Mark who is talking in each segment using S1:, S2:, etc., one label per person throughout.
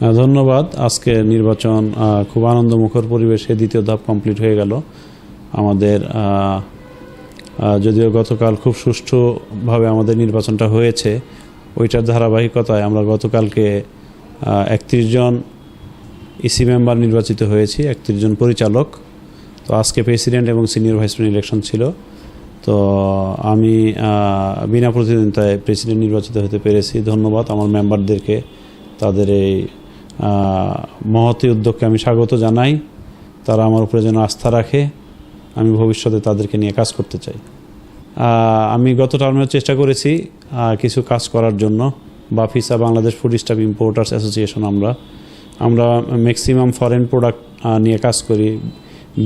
S1: ধন্যবাদ। আজকে নির্বাচন খুব আনন্দমুখর পরিবেশে দ্বিতীয় ধাপ কমপ্লিট হয়ে গেল। আমাদের যদিও গতকাল খুব সুষ্ঠুভাবে আমাদের নির্বাচনটা হয়েছে, ওইটার ধারাবাহিকতায় আমরা গতকালকে একত্রিশ জন ইসি মেম্বার নির্বাচিত হয়েছি, একত্রিশ জন পরিচালক। তো আজকে প্রেসিডেন্ট এবং সিনিয়র ভাইস প্রেসিডেন্ট ইলেকশন ছিল। তো আমি বিনা প্রতিদ্বন্দ্বিতায় প্রেসিডেন্ট নির্বাচিত হতে পেরেছি। ধন্যবাদ আমার মেম্বারদেরকে তাদের এই মহতি উদ্যোগকে আমি স্বাগত জানাই। তারা আমার উপরে যেন আস্থা রাখে, আমি ভবিষ্যতে তাদেরকে নিয়ে কাজ করতে চাই। আমি গত টার্মেও চেষ্টা করেছি কিছু কাজ করার জন্য। বা বাফিসা, Bangladesh food stuff importers association আমরা। আমরা ম্যাক্সিমাম ফরেন প্রোডাক্ট নিয়ে কাজ করি।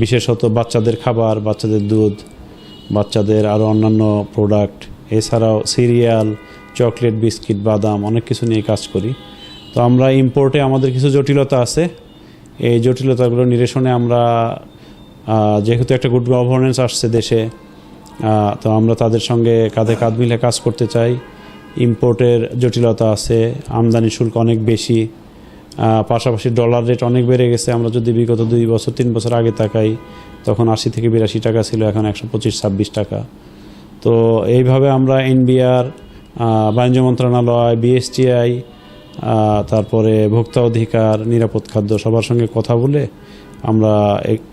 S1: বিশেষত বাচ্চাদের খাবার, বাচ্চাদের দুধ, বাচ্চাদের আরও অন্যান্য প্রোডাক্ট এছাড়াও সিরিয়াল চকলেট বিস্কিট বাদাম, অনেক কিছু নিয়ে কাজ করি। তো আমরা ইম্পোর্টে আমাদের কিছু জটিলতা আছে। এই জটিলতাগুলো নিরসনে আমরা যেহেতু একটা গুড গভর্নেন্স আসছে দেশে তো আমরা তাদের সঙ্গে কাঁধে কাঁধ মিলে কাজ করতে চাই। ইম্পোর্টের জটিলতা আছে, আমদানি শুল্ক অনেক বেশি পাশাপাশি ডলার রেট অনেক বেড়ে গেছে। আমরা যদি বিগত দুই বছর, তিন বছর আগে তাকাই, তখন আশি থেকে বিরাশি টাকা ছিল, এখন একশো পঁচিশ, ছাব্বিশ টাকা। তো এইভাবে আমরা এনবিআর বাণিজ্য মন্ত্রণালয় বিএসটিআই তারপরে ভোক্তা অধিকার, নিরাপদ খাদ্য সবার সঙ্গে কথা বলে আমরা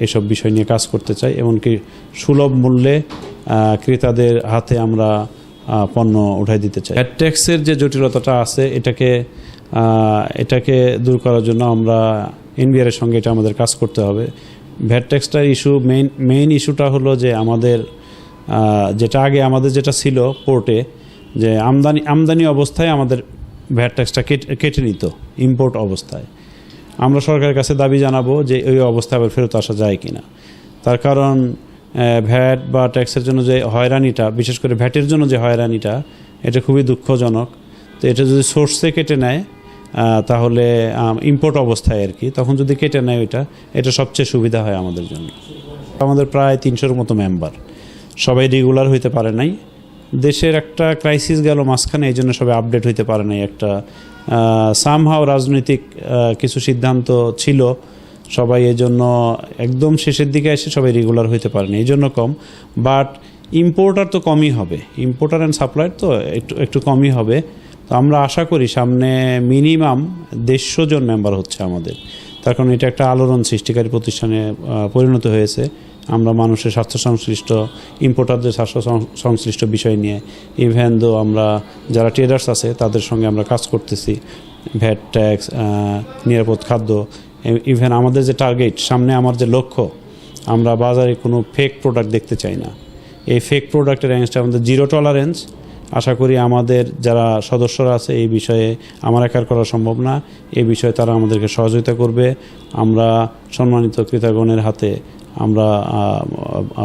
S1: এসব বিষয় নিয়ে কাজ করতে চাই, এমনকি সুলভ মূল্যে ক্রেতাদের হাতে আমরা পণ্য উঠাই দিতে চাই। ট্যাক্সের যে জটিলতাটা আছে, এটাকে এটাকে দূর করার জন্য আমরা এনবিআর এর সঙ্গে এটা আমাদের কাজ করতে হবে। ভ্যাট ট্যাক্সটার ইস্যু মেইন মেইন ইস্যুটা হলো যে আমাদের যেটা আগে আমাদের যেটা ছিল পোর্টে যে আমদানি আমদানি অবস্থায় আমাদের ভ্যাট ট্যাক্সটা কেটে নিত ইম্পোর্ট অবস্থায়। আমরা সরকারের কাছে দাবি জানাব যে ওই অবস্থায় আবার ফেরত আসা যায় কি না তার কারণ ভ্যাট বা ট্যাক্সের জন্য যে হয়রানিটা, বিশেষ করে ভ্যাটের জন্য যে হয়রানিটা, এটা খুবই দুঃখজনক। তো এটা যদি সোর্সে কেটে নেয় তাহলে ইম্পোর্ট অবস্থায় আর কি, তখন যদি কেটে নেয় ওইটা, এটা সবচেয়ে সুবিধা হয় আমাদের জন্য। আমাদের প্রায় তিনশোর মতো মেম্বার সবাই রেগুলার হইতে পারে নাই। দেশের একটা ক্রাইসিস গেল মাঝখানে, এই জন্য সবাই আপডেট হইতে পারে নাই একটা সামহাও রাজনৈতিক কিছু সিদ্ধান্ত ছিল। সবাই এই জন্য একদম শেষের দিকে এসে সবাই রেগুলার হইতে পারেনি এই জন্য কম। বাট ইম্পোর্টার তো কমই হবে। ইম্পোর্টার অ্যান্ড সাপ্লায়ার তো একটু একটু কমই হবে। তো আমরা আশা করি সামনে মিনিমাম দেড়শো জন মেম্বার হচ্ছে আমাদের। তার কারণ এটা একটা আলোড়ন সৃষ্টিকারী প্রতিষ্ঠানে পরিণত হয়েছে। আমরা মানুষের স্বাস্থ্য সংশ্লিষ্ট ইম্পোর্টারদের স্বাস্থ্য সংশ্লিষ্ট বিষয় নিয়ে ইভেন দো আমরা যারা ট্রেডার্স আছে, তাদের সঙ্গে আমরা কাজ করতেছি ভ্যাট ট্যাক্স নিরাপদ খাদ্য ইভেন আমাদের যে টার্গেট সামনে আমার যে লক্ষ্য, আমরা বাজারে কোনো ফেক প্রোডাক্ট দেখতে চাই না। এই ফেক প্রোডাক্টের অ্যাগেন্স্টে আমাদের জিরো টলারেন্স আশা করি আমাদের যারা সদস্যরা আছে, এই বিষয়ে আমার একার করা সম্ভব না। এই বিষয়ে তারা আমাদেরকে সহযোগিতা করবে। আমরা সম্মানিত ক্রেতাগণের হাতে আমরা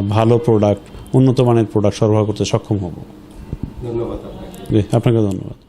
S1: ভালো প্রোডাক্ট উন্নত মানের প্রোডাক্ট সরবরাহ করতে সক্ষম হব।
S2: ধন্যবাদ
S1: আপনাকে ধন্যবাদ।